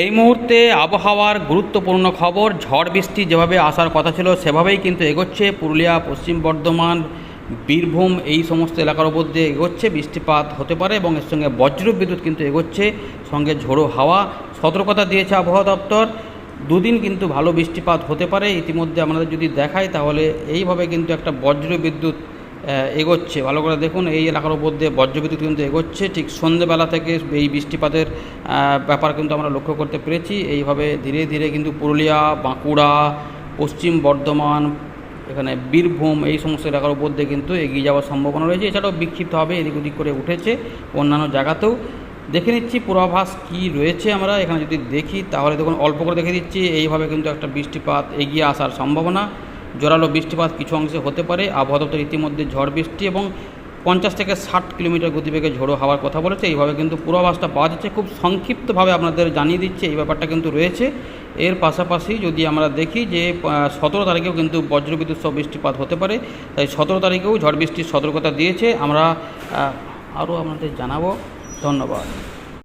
এই মুহূর্তে আবহাওয়ার গুরুত্বপূর্ণ খবর, ঝড় বৃষ্টি যেভাবে আসার কথা ছিল সেভাবেই কিন্তু এগোচ্ছে। পুরুলিয়া, পশ্চিম বর্ধমান, বীরভূম এই সমস্ত এলাকার উপর দিয়ে এগোচ্ছে। বৃষ্টিপাত হতে পারে এবং এর সঙ্গে বজ্র বিদ্যুৎ কিন্তু এগোচ্ছে। সঙ্গে ঝোড়ো হাওয়া সতর্কতা দিয়েছে আবহাওয়া দপ্তর। দুদিন কিন্তু ভালো বৃষ্টিপাত হতে পারে। ইতিমধ্যে আমাদের যদি দেখাই তাহলে এইভাবে কিন্তু একটা বজ্র বিদ্যুৎ এগোচ্ছে। ভালো করে দেখুন, এই এলাকার উপর দিয়ে বজ্রবিদ্যুৎ কিন্তু এগোচ্ছে। ঠিক সন্ধেবেলা থেকে এই বৃষ্টিপাতের ব্যাপার কিন্তু আমরা লক্ষ্য করতে পেরেছি। এইভাবে ধীরে ধীরে কিন্তু পুরুলিয়া, বাঁকুড়া, পশ্চিম বর্ধমান, এখানে বীরভূম, এই সমস্ত এলাকার উপর দিয়ে কিন্তু এগিয়ে যাওয়ার সম্ভাবনা রয়েছে। এছাড়াও বিক্ষিপ্তভাবে এদিক ওদিক করে উঠেছে অন্যান্য জায়গাতেও। দেখে নিচ্ছি পূর্বাভাস কি রয়েছে আমরা এখানে যদি দেখি, তাহলে দেখুন, অল্প করে দেখে দিচ্ছি। এইভাবে কিন্তু একটা বৃষ্টিপাত এগিয়ে আসার সম্ভাবনা। জোরালো বৃষ্টিপাত কিছু অংশে হতে পারে। আবহাওয়া দপ্তর ইতিমধ্যে ঝড় বৃষ্টি এবং পঞ্চাশ থেকে ষাট কিলোমিটার গতিবেগে ঝোড়ো হওয়ার কথা বলেছে। এইভাবে কিন্তু পূর্বাভাসটা পাওয়া যাচ্ছে। খুব সংক্ষিপ্তভাবে আপনাদের জানিয়ে দিচ্ছে। এই ব্যাপারটা কিন্তু রয়েছে। এর পাশাপাশি যদি আমরা দেখি যে সতেরো তারিখেও কিন্তু বজ্রবিদ্যুৎ সহ বৃষ্টিপাত হতে পারে। তাই সতেরো তারিখেও ঝড় বৃষ্টির সতর্কতা দিয়েছে। আমরা আরও আপনাদের জানাব। ধন্যবাদ।